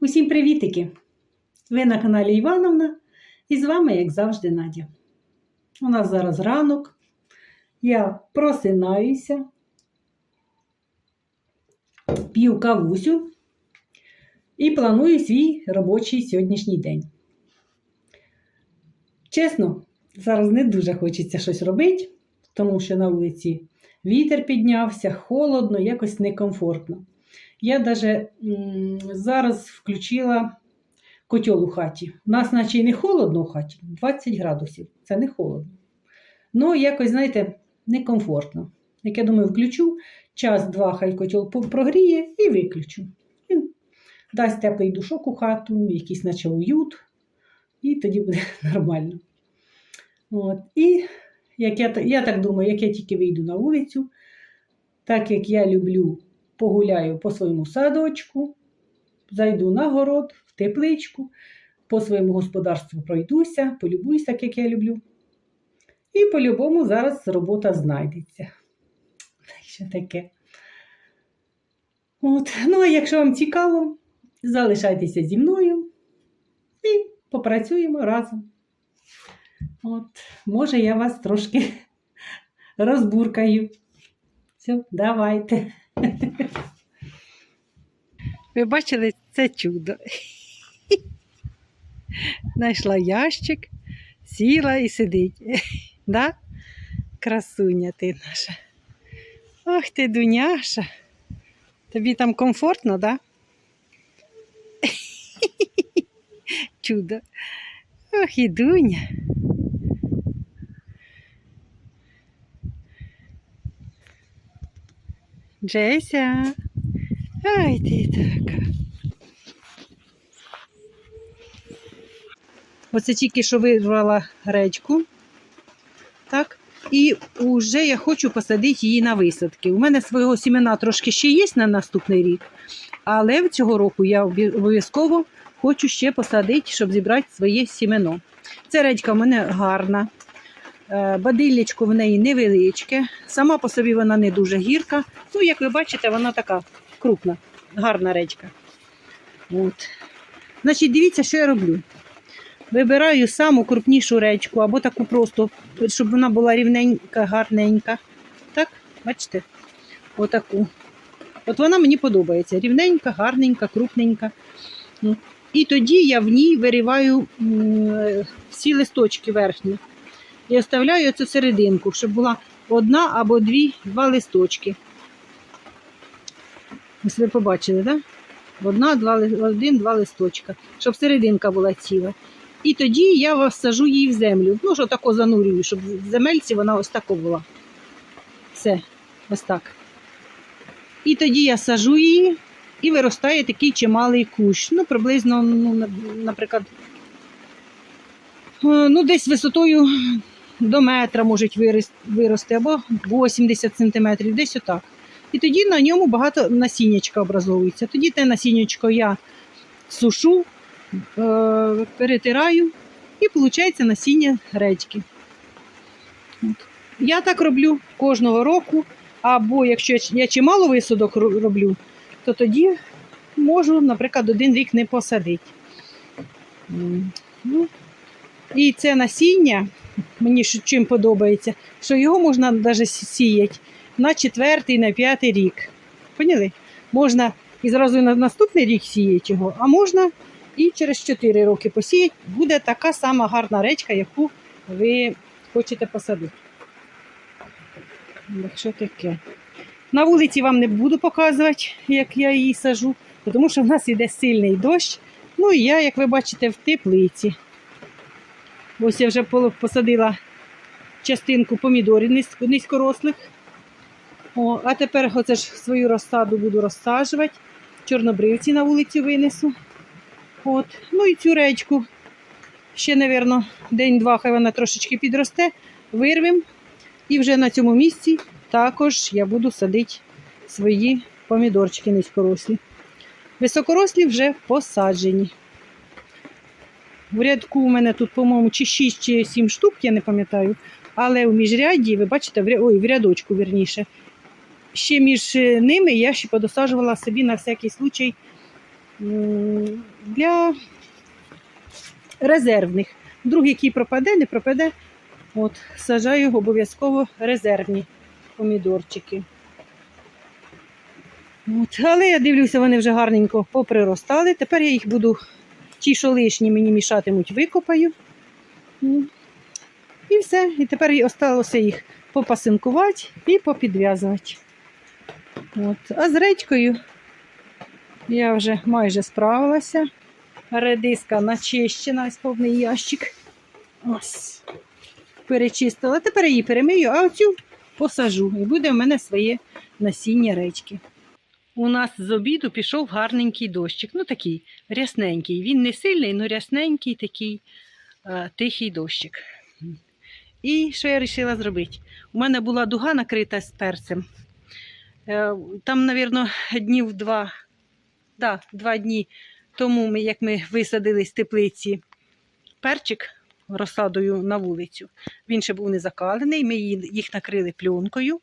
Усім привітики! Ви на каналі Івановна і з вами, як завжди, Надя. У нас зараз ранок. Я просинаюся, п'ю кавусю і планую свій робочий сьогоднішній день. Чесно, зараз не дуже хочеться щось робити, тому що на вулиці вітер піднявся, холодно, якось некомфортно. Я навіть зараз включила котел у хаті. У нас, наче не холодно у хаті, 20 градусів. Це не холодно. Ну, якось, знаєте, некомфортно. Як я думаю, включу, час-два хай котел прогріє і виключу. Він дасть теплий душок у хату, якийсь наче уют, і тоді буде нормально. От. І як я, я так думаю, як я тільки вийду на вулицю, так як я люблю погуляю по своєму садочку, зайду на город, в тепличку, по своєму господарству пройдуся, полюбуюсь, так як я люблю. І по-любому зараз робота знайдеться. Що таке. От. Ну, а якщо вам цікаво, залишайтеся зі мною і попрацюємо разом. От, може, я вас трошки розбуркаю. Все, давайте. Ви бачили це чудо. Знайшла ящик, сіла і сидить. Да? Красуня ти наша. Ох ти, Дуняша. Тобі там комфортно, да? Чудо. Ох, і Дуня. Джеся. Ай ти така. Оце тільки що вирвала гречку. Так. І вже я хочу посадити її на висадки. У мене свого сімена трошки ще є на наступний рік, але цього року я обов'язково хочу ще посадити, щоб зібрати своє сімено. Ця редька в мене гарна. Е, в неї невеличке. Сама по собі вона не дуже гірка. Ну, як ви бачите, вона така крупна, гарна редька. От. Значить, дивіться, що я роблю. Вибираю саму крупнішу речку або таку просто, щоб вона була рівненька, гарненька. Так, бачите? Отаку. От вона мені подобається. Рівненька, гарненька, крупненька. Ну, І тоді я в ній вириваю е, всі листочки верхні. І оставляю цю серединку, щоб була одна або дві, два листочки. Ось ви побачили, так? Да? Одна, два, один, два листочка, щоб серединка була ціла. І тоді я сажу її в землю. Ну, що тако занурюю, щоб в земельці вона ось тако була. Все, ось так. І тоді я сажу її і виростає такий чималий кущ. Ну, приблизно, ну, наприклад, е, ну, десь висотою до метра можуть вирости, або 80 сантиметрів, десь отак. І тоді на ньому багато насіннячка образовується. Тоді те насіннячко я сушу, е, перетираю і виходить насіння редьки. Я так роблю кожного року, або якщо я чимало висадок роблю, то тоді можу, наприклад, один рік не посадити. Ну, і це насіння, мені що- чим подобається, що його можна навіть сіяти на четвертий, на п'ятий рік. Поняли? Можна і зразу на наступний рік сіяти його, а можна і через 4 роки посіяти. Буде така сама гарна речка, яку ви хочете посадити. Якщо таке. На вулиці вам не буду показувати, як я її сажу, тому що в нас іде сильний дощ. Ну і я, як ви бачите, в теплиці. Ось я вже посадила частинку помідорів низькорослих. О, а тепер оце ж свою розсаду буду розсаджувати. Чорнобривці на вулицю винесу. От. Ну і цю речку. Ще, мабуть, день-два, хай вона трошечки підросте, вирвемо. І вже на цьому місці також я буду садити свої помідорчики низькорослі. Високорослі вже посаджені. В рядку у мене тут, по-моєму, чи 6 чи 7 штук, я не пам'ятаю. Але у міжрядді, ви бачите, в ря- ой, в рядочку, вірніше. Ще між е, ними я ще подосаджувала собі на всякий случай для резервних. Друг, який пропаде, не пропаде. От, сажаю обов'язково резервні помідорчики. От, але я дивлюся, вони вже гарненько поприростали. Тепер я їх буду, ті, що лишні мені мішатимуть, викопаю. Ну, І все. І тепер осталося їх попасинкувати і попідв'язувати. А з редькою я вже майже справилася. Редиска начищена, ось повний ящик. Ось. Перечистила. Тепер її перемию, а оцю посажу. І буде в мене своє насіння редьки. У нас з обіду пішов гарненький дощик. Ну такий рясненький. Він не сильний, але рясненький такий е, тихий дощик. І що я вирішила зробити? У мене була дуга накрита з перцем. Е, Там, мабуть, днів два, да, два дні тому, ми, як ми висадили з теплиці перчик розсадою на вулицю. Він ще був не закалений, ми їх накрили пленкою.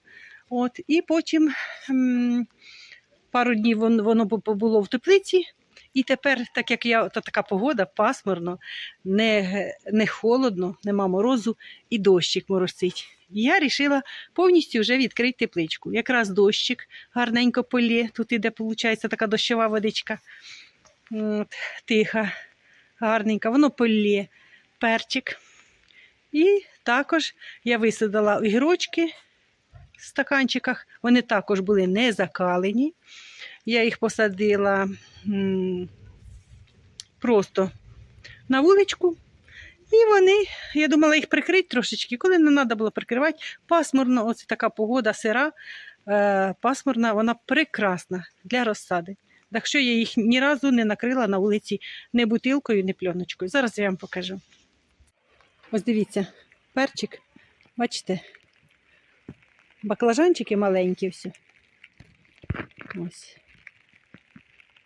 От, і потім пару днів воно, воно бу- побуло в теплиці. І тепер, так як я, то така погода, пасмурно, не, не холодно, нема морозу і дощик моросить. І я вирішила повністю вже відкрити тепличку. Якраз дощик гарненько полє, тут іде, виходить, така дощова водичка. От, тиха, гарненька, воно полє, перчик. І також я висадила огірочки стаканчиках. Вони також були не закалені. Я їх посадила просто на вуличку. І вони, я думала їх прикрити трошечки, коли не треба було прикривати, пасмурно, ось така погода сира, е, пасмурна, вона прекрасна для розсади. Так що я їх ні разу не накрила на вулиці ні бутилкою, ні пленочкою. Зараз я вам покажу. Ось дивіться, перчик, бачите, баклажанчики маленькі всі. Ось.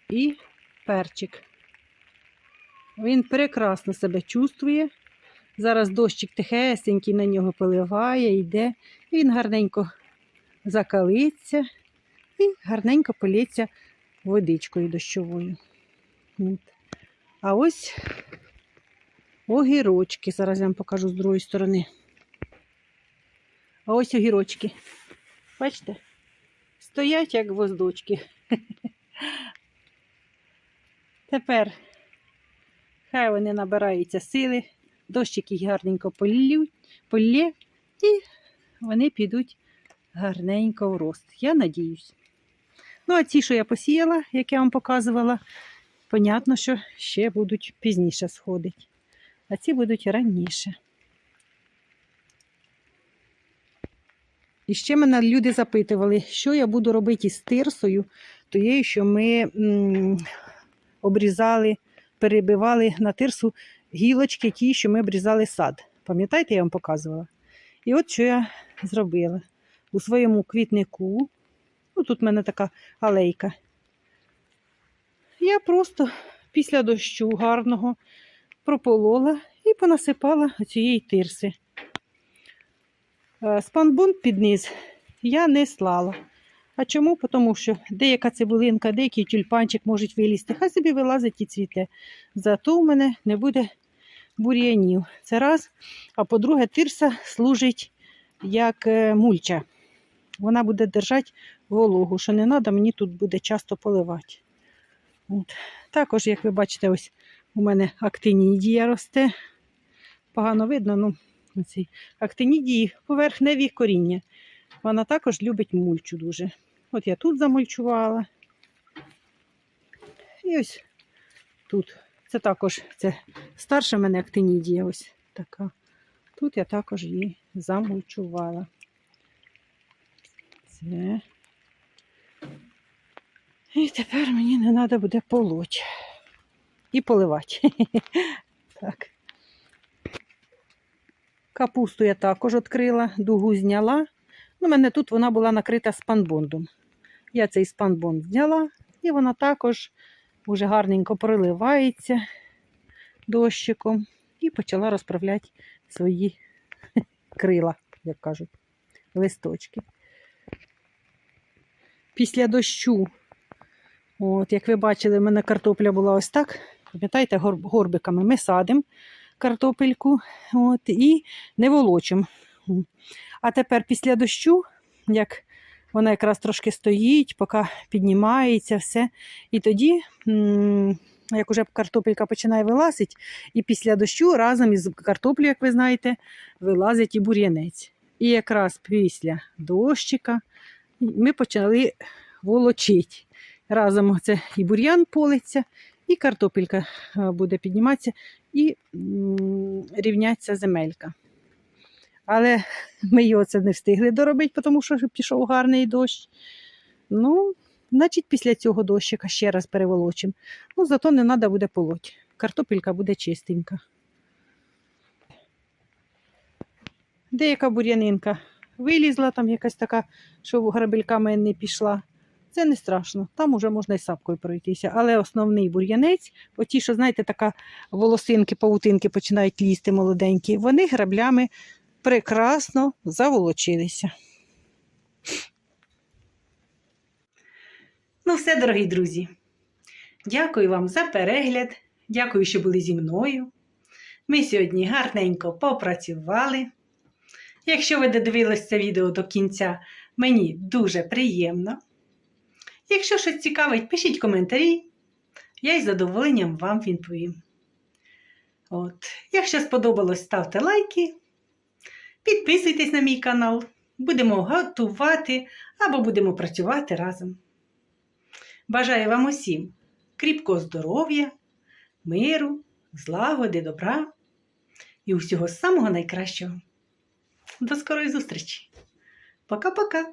І перчик. Він прекрасно себе чувствує. Зараз дощик тихесенький на нього поливає, йде. І він гарненько закалиться і гарненько полється водичкою дощовою. От. А ось огірочки. Зараз я вам покажу з другої сторони. А ось огірочки. Бачите? Стоять як гвоздочки. Тепер хай вони набираються сили, дощик їх гарненько полє, і вони підуть гарненько в рост. Я надіюсь. Ну, а ці, що я посіяла, як я вам показувала, понятно, що ще будуть пізніше сходити. А ці будуть раніше. І ще мене люди запитували, що я буду робити із тирсою, тією, що ми м, обрізали, перебивали на тирсу гілочки, ті, що ми обрізали сад. Пам'ятаєте, я вам показувала? І от що я зробила. У своєму квітнику, ну тут в мене така алейка. Я просто після дощу гарного прополола і понасипала цієї тирси. Е, Спанбун під низ я не слала. А чому? Тому що деяка цибулинка, деякий тюльпанчик можуть вилізти. Хай собі вилазить і цвіте. Зато у мене не буде бур'янів. Це раз. А по-друге, тирса служить як е, мульча. Вона буде держати вологу, що не треба, мені тут буде часто поливати. От. Також, як ви бачите, ось у мене актинідія росте. Погано видно, ну, оці актинідії поверхневі коріння. Вона також любить мульчу дуже. От я тут замульчувала. І ось тут. Це також це старша мене актинідія ось така. Тут я також її замульчувала. Це. І тепер мені не треба буде полоть. І поливати. Так. Капусту я також відкрила, дугу зняла. У мене тут вона була накрита спанбондом. Я цей спанбонд зняла, і вона також вже гарненько проливається дощиком і почала розправляти свої крила, як кажуть, листочки. Після дощу, от, як ви бачили, в мене картопля була ось так. пам'ятаєте, горбиками ми садимо картопельку от, і не волочимо. А тепер після дощу, як вона якраз трошки стоїть, поки піднімається все. І тоді, як уже картопелька починає вилазити, і після дощу разом із картоплею, як ви знаєте, вилазить і бур'янець. І якраз після дощика ми почали волочити. Разом це і бур'ян политься, і картопелька е, буде підніматися, і рівняться земелька. Але ми його це не встигли доробити, тому що пішов гарний дощ. Ну, значить, після цього дощика ще раз переволочимо. Ну, зато не треба буде полоть. Картопелька буде чистенька. Деяка бур'янинка вилізла, там якась така, що грабельками не пішла. Це не страшно, там уже можна і сапкою пройтися. Але основний бур'янець, оті, що, знаєте, така волосинки, павутинки починають лізти молоденькі, вони граблями прекрасно заволочилися. Ну, все, дорогі друзі. Дякую вам за перегляд. Дякую, що були зі мною. Ми сьогодні гарненько попрацювали. Якщо ви додивились це відео до кінця, мені дуже приємно. Якщо щось цікавить, пишіть коментарі. Я із задоволенням вам відповім. От. Якщо сподобалось, ставте лайки. Підписуйтесь на мій канал. Будемо готувати або будемо працювати разом. Бажаю вам усім кріпкого здоров'я, миру, злагоди, добра і усього самого найкращого. До скорої зустрічі! Пока-пока!